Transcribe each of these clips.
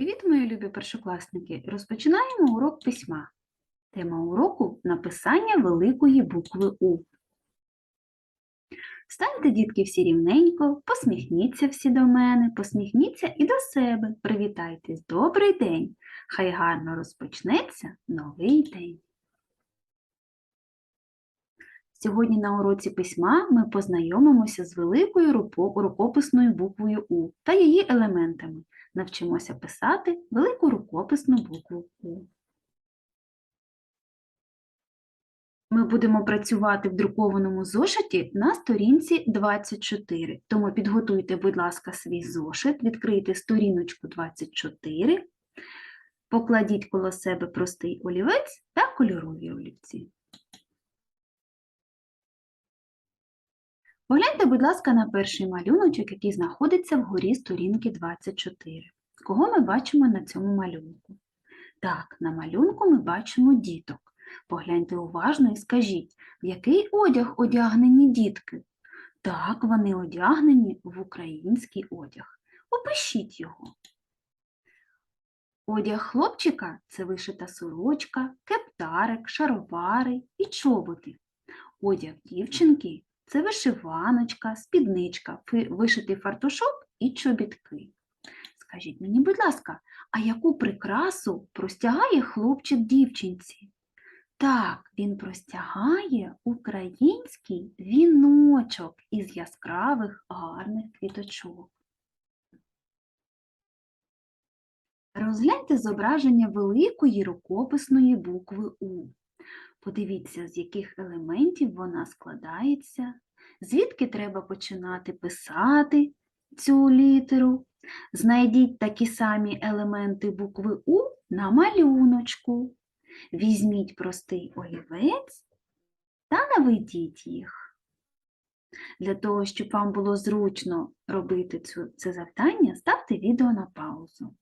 Привіт, мої любі першокласники! Розпочинаємо урок письма. Тема уроку написання великої букви У. Станьте, дітки, всі рівненько, посміхніться всі до мене, посміхніться і до себе. Привітайтесь, добрий день! Хай гарно розпочнеться новий день. Сьогодні на уроці письма ми познайомимося з великою рукописною буквою У та її елементами. Навчимося писати велику рукописну букву У. Ми будемо працювати в друкованому зошиті на сторінці 24. Тому підготуйте, будь ласка, свій зошит, відкрийте сторіночку 24, покладіть коло себе простий олівець та кольорові олівці. Погляньте, будь ласка, на перший малюночок, який знаходиться вгорі сторінки 24. Кого ми бачимо на цьому малюнку? Так, на малюнку ми бачимо діток. Погляньте уважно і скажіть, в який одяг одягнені дітки? Так, вони одягнені в український одяг. Опишіть його. Одяг хлопчика це вишита сорочка, кептарик, шаровари і чоботи. Одяг дівчинки це вишиваночка, спідничка, вишитий фартушок і чобітки. Скажіть мені, будь ласка, а яку прикрасу простягає хлопчик дівчинці? Так, він простягає український віночок із яскравих гарних квіточок. Розгляньте зображення великої рукописної букви У. Подивіться, з яких елементів вона складається, звідки треба починати писати цю літеру. Знайдіть такі самі елементи букви У на малюночку. Візьміть простий олівець та наведіть їх. Для того, щоб вам було зручно робити це завдання, ставте відео на паузу.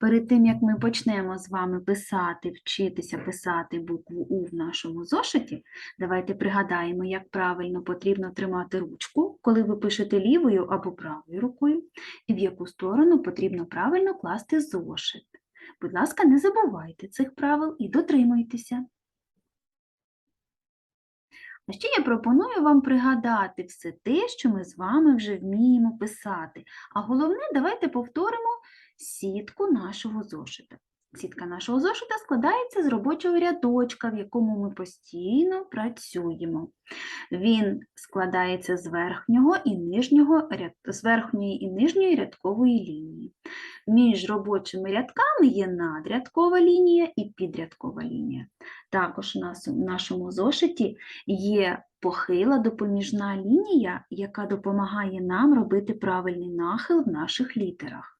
Перед тим, як ми почнемо з вами писати, вчитися писати букву У в нашому зошиті, давайте пригадаємо, як правильно потрібно тримати ручку, коли ви пишете лівою або правою рукою, і в яку сторону потрібно правильно класти зошит. Будь ласка, не забувайте цих правил і дотримуйтеся. А ще я пропоную вам пригадати все те, що ми з вами вже вміємо писати. А головне, давайте повторимо сітку нашого зошита. Сітка нашого зошита складається з робочого рядочка, в якому ми постійно працюємо. Він складається з верхнього і нижнього з верхньої і нижньої рядкової лінії. Між робочими рядками є надрядкова лінія і підрядкова лінія. Також у нашому зошиті є похила допоміжна лінія, яка допомагає нам робити правильний нахил в наших літерах.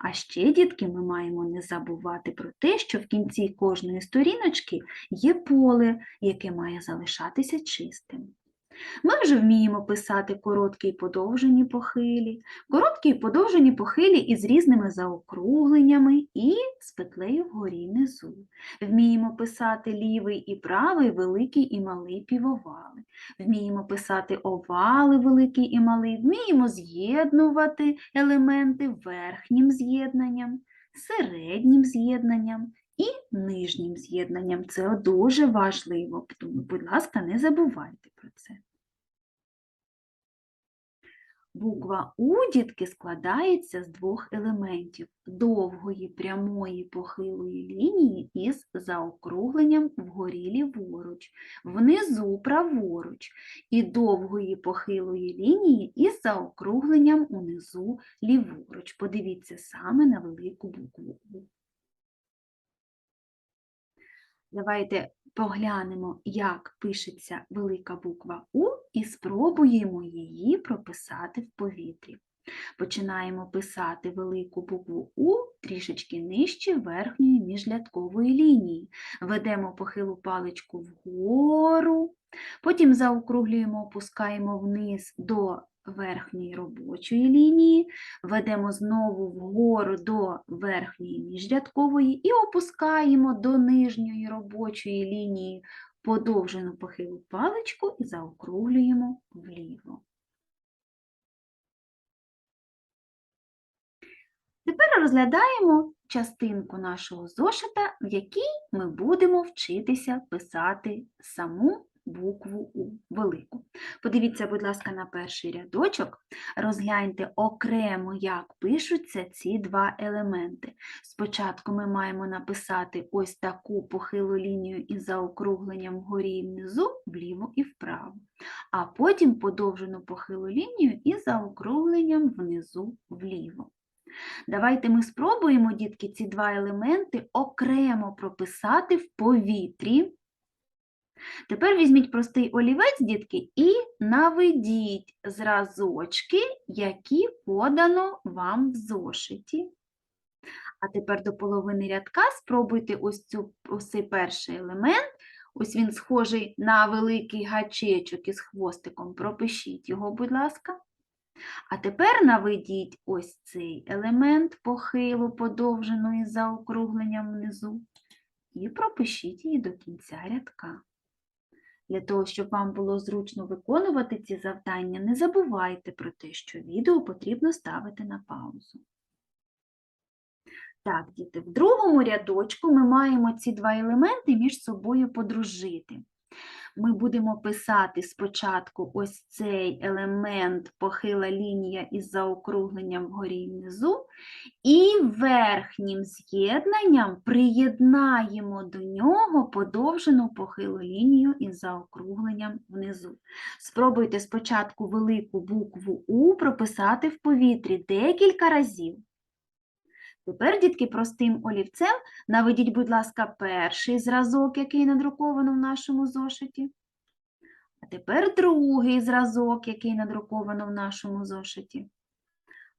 А ще, дітки, ми маємо не забувати про те, що в кінці кожної сторіночки є поле, яке має залишатися чистим. Ми вже вміємо писати короткі і подовжені похилі, короткі і подовжені похилі із різними заокругленнями і з петлею вгорі й внизу. Вміємо писати лівий і правий, великий і малий півовали. Вміємо писати овали великий і малий, вміємо з'єднувати елементи верхнім з'єднанням, середнім з'єднанням і нижнім з'єднанням. Це дуже важливо, тому, будь ласка, не забувайте про це. Буква У, дітки, складається з двох елементів довгої прямої похилої лінії із заокругленням вгорі ліворуч, внизу праворуч, і довгої похилої лінії із заокругленням унизу ліворуч. Подивіться саме на велику букву У. Давайте поглянемо, як пишеться велика буква У і спробуємо її прописати в повітрі. Починаємо писати велику букву У трішечки нижче верхньої міжрядкової лінії. Ведемо похилу паличку вгору, потім заокруглюємо, опускаємо вниз до верхньої робочої лінії, ведемо знову вгору до верхньої міжрядкової і опускаємо до нижньої робочої лінії подовжену похилу паличку і заокруглюємо вліво. Тепер розглядаємо частинку нашого зошита, в якій ми будемо вчитися писати саму букву У велику. Подивіться, будь ласка, на перший рядочок. Розгляньте окремо, як пишуться ці два елементи. Спочатку ми маємо написати ось таку похилу лінію із заокругленням вгорі і внизу, вліво і вправо, а потім подовжену похилу лінію із заокругленням внизу вліво. Давайте ми спробуємо, дітки, ці два елементи окремо прописати в повітрі. Тепер візьміть простий олівець, дітки, і наведіть зразочки, які подано вам в зошиті. А тепер до половини рядка спробуйте ось, цю, ось цей перший елемент. Ось він схожий на великий гачечок із хвостиком. Пропишіть його, будь ласка. А тепер наведіть ось цей елемент похилу, подовжену із заокругленням внизу, і пропишіть її до кінця рядка. Для того, щоб вам було зручно виконувати ці завдання, не забувайте про те, що відео потрібно ставити на паузу. Так, діти, в другому рядочку ми маємо ці два елементи між собою подружити. Ми будемо писати спочатку ось цей елемент похила лінія із заокругленням вгорі і внизу, і верхнім з'єднанням приєднаємо до нього подовжену похилу лінію із заокругленням внизу. Спробуйте спочатку велику букву У прописати в повітрі декілька разів. Тепер, дітки, простим олівцем наведіть, будь ласка, перший зразок, який надруковано в нашому зошиті. А тепер другий зразок, який надруковано в нашому зошиті.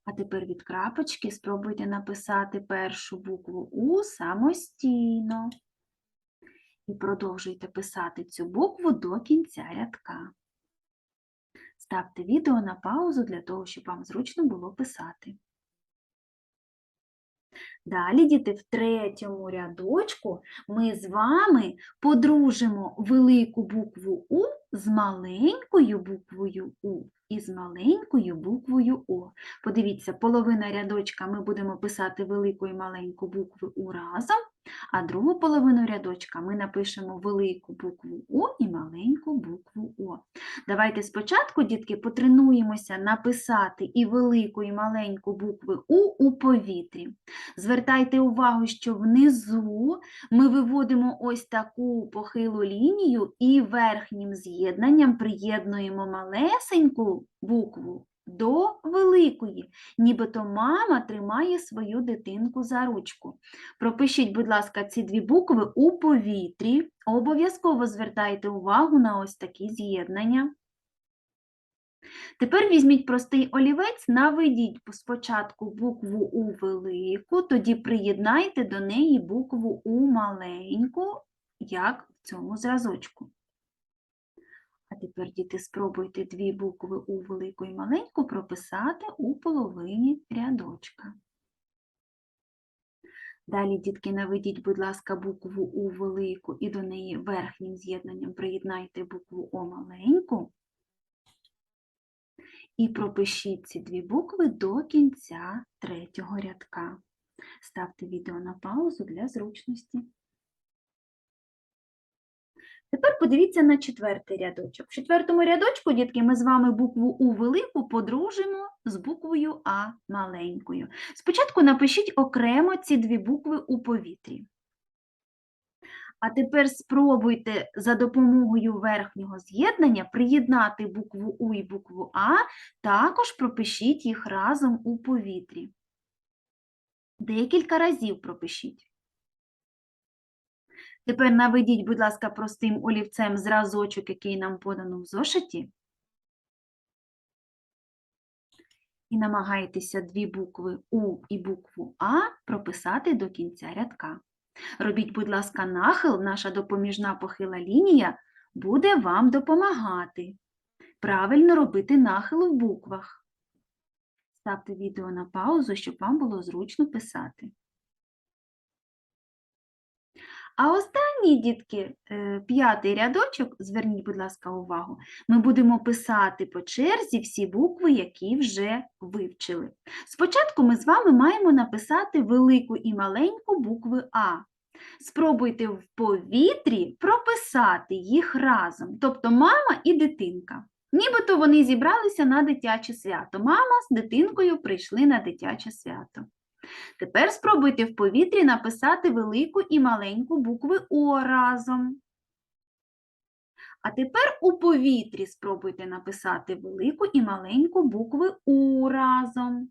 А тепер від крапочки спробуйте написати першу букву У самостійно. І продовжуйте писати цю букву до кінця рядка. Ставте відео на паузу для того, щоб вам зручно було писати. Далі, діти, в третьому рядочку ми з вами подружимо велику букву У з маленькою буквою У і з маленькою буквою О. Подивіться, половина рядочка ми будемо писати велику і маленьку букви У разом, а другу половину рядочка ми напишемо велику букву У і маленьку букву О. Давайте спочатку, дітки, потренуємося написати і велику, і маленьку букви У у повітрі. Звертайте увагу, що внизу ми виводимо ось таку похилу лінію і верхнім з'єднанням приєднуємо малесеньку букву до великої, нібито мама тримає свою дитинку за ручку. Пропишіть, будь ласка, ці дві букви у повітрі. Обов'язково звертайте увагу на ось такі з'єднання. Тепер візьміть простий олівець, наведіть спочатку букву У велику, тоді приєднайте до неї букву У маленьку, як в цьому зразочку. Тепер, діти, спробуйте дві букви У велику і маленьку прописати у половині рядочка. Далі, дітки, наведіть, будь ласка, букву У велику і до неї верхнім з'єднанням приєднайте букву О маленьку. І пропишіть ці дві букви до кінця третього рядка. Ставте відео на паузу для зручності. Тепер подивіться на четвертий рядочок. В четвертому рядочку, дітки, ми з вами букву У велику подружимо з буквою А маленькою. Спочатку напишіть окремо ці дві букви у повітрі. А тепер спробуйте за допомогою верхнього з'єднання приєднати букву У і букву А, також пропишіть їх разом у повітрі. Декілька разів пропишіть. Тепер наведіть, будь ласка, простим олівцем зразочок, який нам подано в зошиті. І намагайтеся дві букви У і букву А прописати до кінця рядка. Робіть, будь ласка, нахил, наша допоміжна похила лінія буде вам допомагати. Правильно робити нахил в буквах. Ставте відео на паузу, щоб вам було зручно писати. А останній, дітки, е, п'ятий рядочок, зверніть, будь ласка, увагу, ми будемо писати по черзі всі букви, які вже вивчили. Спочатку ми з вами маємо написати велику і маленьку букви А. Спробуйте в повітрі прописати їх разом, тобто мама і дитинка. Нібито вони зібралися на дитяче свято. Мама з дитинкою прийшли на дитяче свято. Тепер спробуйте в повітрі написати велику і маленьку букви О разом. А тепер у повітрі спробуйте написати велику і маленьку букви У разом.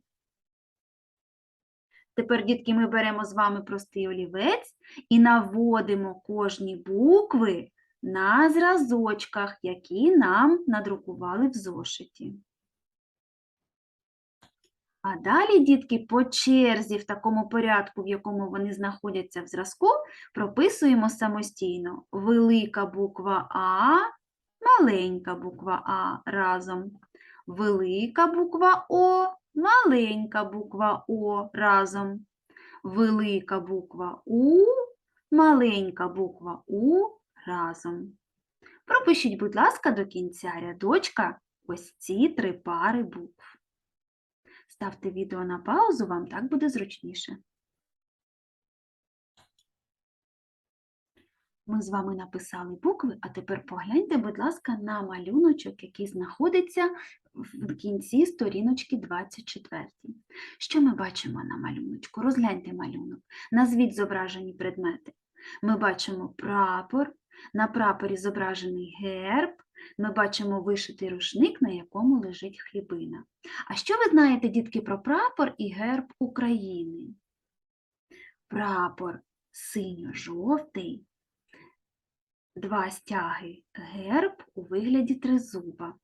Тепер, дітки, ми беремо з вами простий олівець і наводимо кожні букви на зразочках, які нам надрукували в зошиті. А далі, дітки, по черзі, в такому порядку, в якому вони знаходяться в зразку, прописуємо самостійно. Велика буква А, маленька буква А разом. Велика буква О, маленька буква О разом. Велика буква У, маленька буква У разом. Пропишіть, будь ласка, до кінця рядочка ось ці три пари букв. Ставте відео на паузу, вам так буде зручніше. Ми з вами написали букви, а тепер погляньте, будь ласка, на малюночок, який знаходиться в кінці сторіночки 24. Що ми бачимо на малюночку? Розгляньте малюнок. Назвіть зображені предмети. Ми бачимо прапор, на прапорі зображений герб, ми бачимо вишитий рушник, на якому лежить хлібина. А що ви знаєте, дітки, про прапор і герб України? Прапор синьо-жовтий, два стяги герб у вигляді тризуба.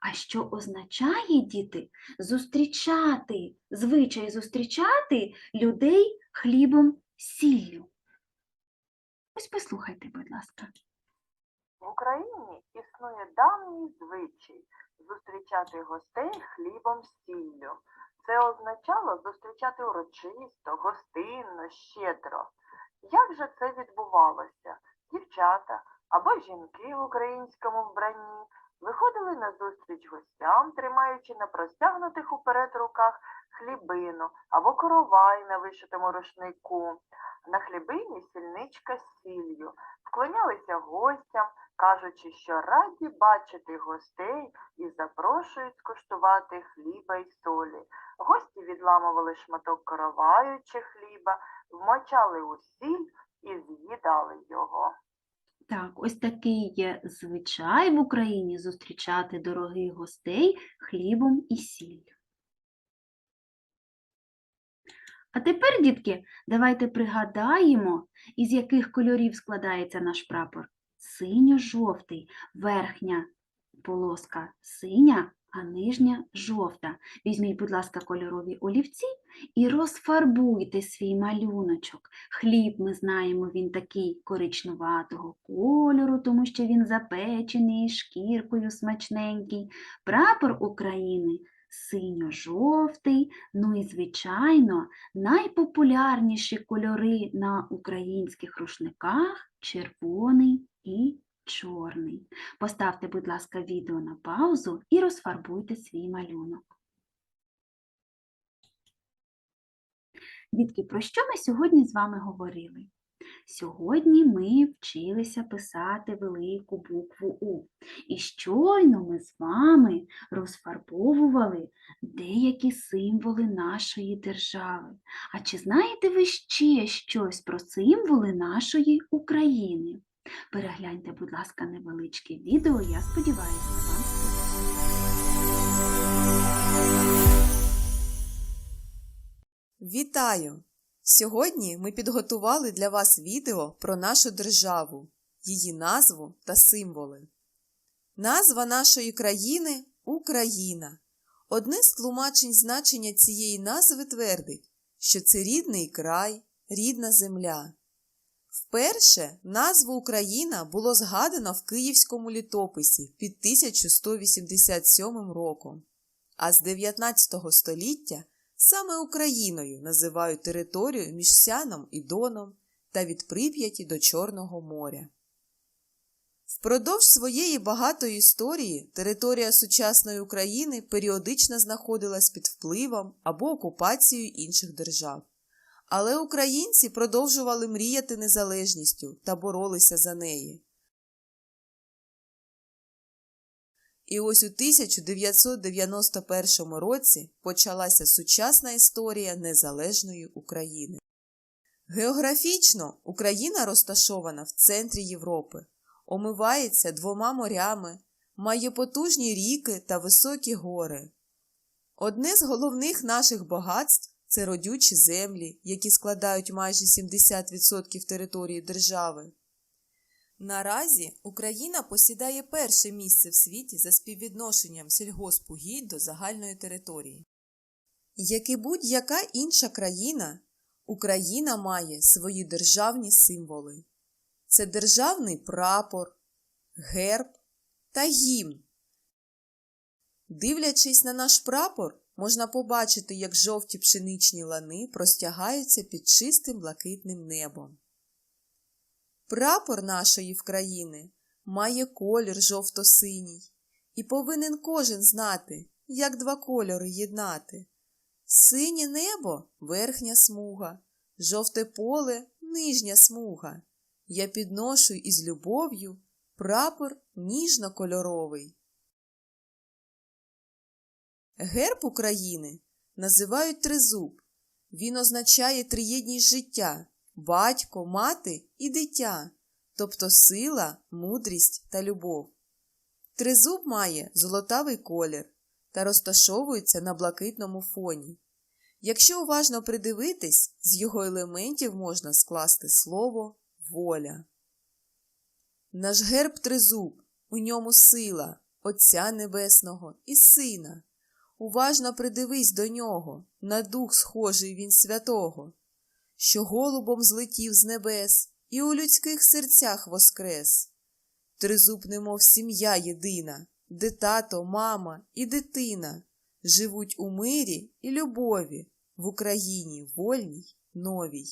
А що означає, діти, зустрічати, звичай зустрічати людей хлібом сіллю? Ось послухайте, будь ласка. В Україні існує давній звичай зустрічати гостей хлібом сіллю. Це означало зустрічати урочисто, гостинно, щедро. Як же це відбувалося? Дівчата або жінки в українському вбранні виходили на зустріч гостям, тримаючи на простягнутих уперед руках хлібину або коровай на вишитому рушнику. На хлібині сільничка з сіллю. Вклонялися гостям, кажучи, що раді бачити гостей і запрошують скуштувати хліба й солі. Гості відламували шматок короваю чи хліба, вмочали у сіль і з'їдали його. Так, ось такий є звичай в Україні зустрічати дорогих гостей хлібом і сіллю. А тепер, дітки, давайте пригадаємо, із яких кольорів складається наш прапор. Синьо-жовтий, верхня полоска синя, а нижня жовта. Візьміть, будь ласка, кольорові олівці і розфарбуйте свій малюночок. Хліб, ми знаємо, він такий коричнуватого кольору, тому що він запечений, шкіркою смачненький. Прапор України синьо-жовтий, ну і, звичайно, найпопулярніші кольори на українських рушниках червоний і чорний. Поставте, будь ласка, відео на паузу і розфарбуйте свій малюнок. Дітки, про що ми сьогодні з вами говорили? Сьогодні ми вчилися писати велику букву У. І щойно ми з вами розфарбовували деякі символи нашої держави. А чи знаєте ви ще щось про символи нашої України? Перегляньте, будь ласка, невеличке відео, я сподіваюся, вам. Вітаю! Сьогодні ми підготували для вас відео про нашу державу, її назву та символи. Назва нашої країни Україна. Одне з тлумачень значення цієї назви твердить, що це рідний край, рідна земля. Вперше назву Україна було згадано в Київському літописі під 1187 роком, а з 19 століття Саме Україною називають територію між Сяном і Доном та від Прип'яті до Чорного моря. Впродовж своєї багатої історії територія сучасної України періодично знаходилась під впливом або окупацією інших держав. Але українці продовжували мріяти незалежністю та боролися за неї. І ось у 1991 році почалася сучасна історія незалежної України. Географічно Україна розташована в центрі Європи, омивається двома морями, має потужні ріки та високі гори. Одне з головних наших багатств це родючі землі, які складають майже 70% території держави. Наразі Україна посідає перше місце в світі за співвідношенням сільгоспугідь до загальної території. Як і будь-яка інша країна, Україна має свої державні символи. Це державний прапор, герб та гімн. Дивлячись на наш прапор, можна побачити, як жовті пшеничні лани простягаються під чистим блакитним небом. Прапор нашої країни має колір жовто-синій, і повинен кожен знати, як два кольори єднати. Синє небо верхня смуга, жовте поле нижня смуга. Я підношу із любов'ю прапор ніжно-кольоровий. Герб України називають тризуб. Він означає триєдність життя батько, мати і дитя, тобто сила, мудрість та любов. Тризуб має золотавий колір та розташовується на блакитному фоні. Якщо уважно придивитись, з його елементів можна скласти слово воля. Наш герб тризуб, у ньому сила Отця Небесного і Сина. Уважно придивись до нього, на дух схожий він святого, що голубом злетів з небес і у людських серцях воскрес. Тризуб, немов сім'я єдина, де тато, мама і дитина живуть у мирі і любові в Україні вольній, новій.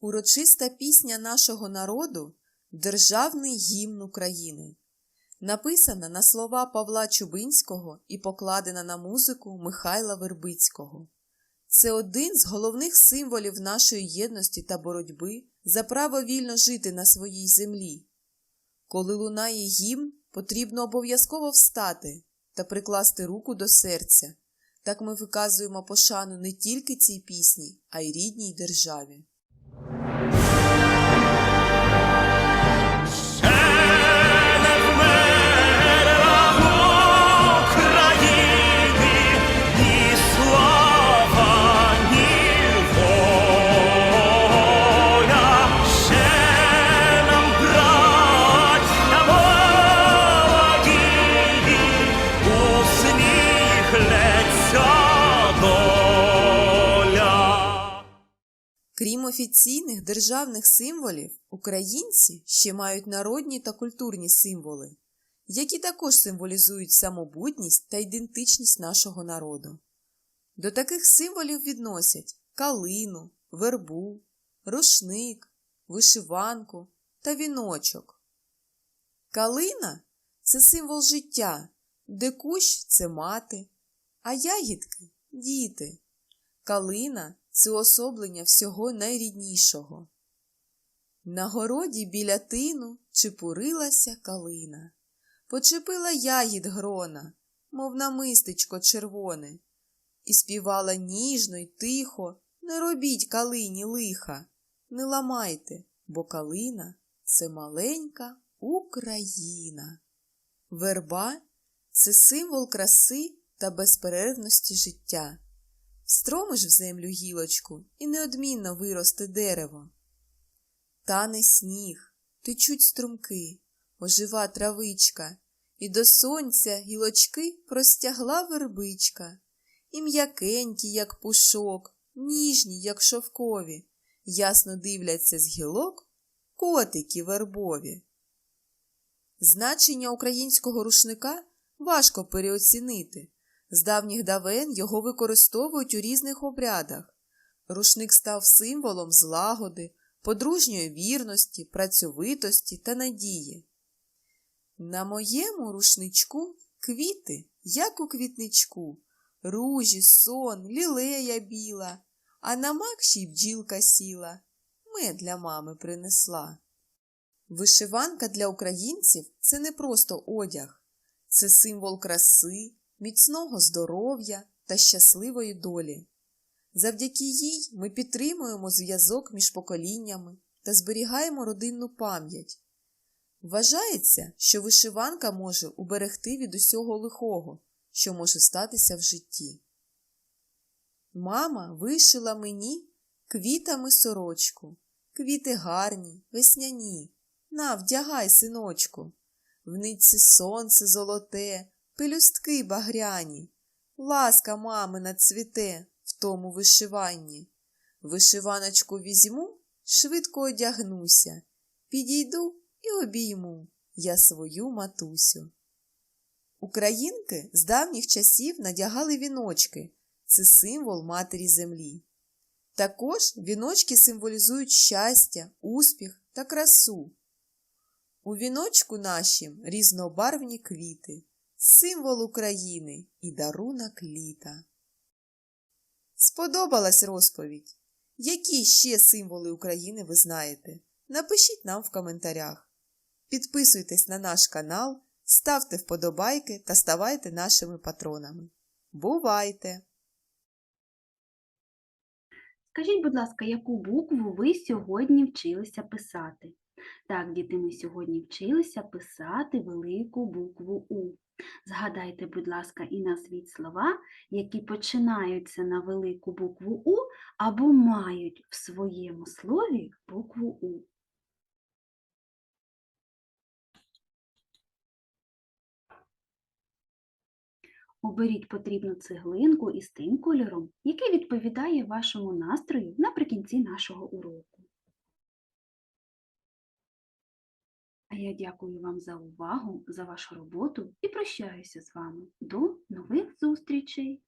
Урочиста пісня нашого народу Державний гімн України. Написана на слова Павла Чубинського і покладена на музику Михайла Вербицького. Це один з головних символів нашої єдності та боротьби за право вільно жити на своїй землі. Коли лунає гімн, потрібно обов'язково встати та прикласти руку до серця. Так ми виказуємо пошану не тільки цій пісні, а й рідній державі. Офіційних державних символів, українці ще мають народні та культурні символи, які також символізують самобутність та ідентичність нашого народу. До таких символів відносять калину, вербу, рушник, вишиванку та віночок. Калина це символ життя, де кущ це мати, а ягідки діти. Калина це особлення всього найріднішого. На городі біля тину чепурилася калина, почепила ягід грона, мов намистечко червоне, і співала ніжно й тихо, не робіть калині лиха, не ламайте, бо калина це маленька Україна. Верба це символ краси та безперервності життя. Стромиш в землю гілочку і неодмінно виросте дерево. Тане сніг, течуть струмки, ожива травичка, і до сонця гілочки простягла вербичка, і м'якенькі, як пушок, ніжні, як шовкові, ясно дивляться з гілок котики вербові. Значення українського рушника важко переоцінити. З давніх давен його використовують у різних обрядах. Рушник став символом злагоди, подружньої вірності, працьовитості та надії. На моєму рушничку квіти, як у квітничку, ружі, сон, лілея біла, а на мак ще й бджілка сіла, мед для мами принесла. Вишиванка для українців це не просто одяг, це символ краси, міцного здоров'я та щасливої долі. Завдяки їй ми підтримуємо зв'язок між поколіннями та зберігаємо родинну пам'ять. Вважається, що вишиванка може уберегти від усього лихого, що може статися в житті. Мама вишила мені квітами сорочку, квіти гарні, весняні. На, вдягай, синочку. В нитці сонце золоте, пелюстки багряні. Ласка мамина цвіте в тому вишиванні. Вишиваночку візьму, швидко одягнуся, підійду і обійму я свою матусю. Українки з давніх часів надягали віночки це символ матері землі. Також віночки символізують щастя, успіх та красу. У віночку нашім різнобарвні квіти, символ України і дарунок літа. Сподобалась розповідь? Які ще символи України ви знаєте? Напишіть нам в коментарях. Підписуйтесь на наш канал, ставте вподобайки та ставайте нашими патронами. Бувайте! Скажіть, будь ласка, яку букву ви сьогодні вчилися писати? Так, діти, ми сьогодні вчилися писати велику букву У. Згадайте, будь ласка, і назвіть слова, які починаються на велику букву У або мають в своєму слові букву У. Оберіть потрібну цеглинку із тим кольором, який відповідає вашому настрою наприкінці нашого уроку. А я дякую вам за увагу, за вашу роботу і прощаюся з вами. До нових зустрічей!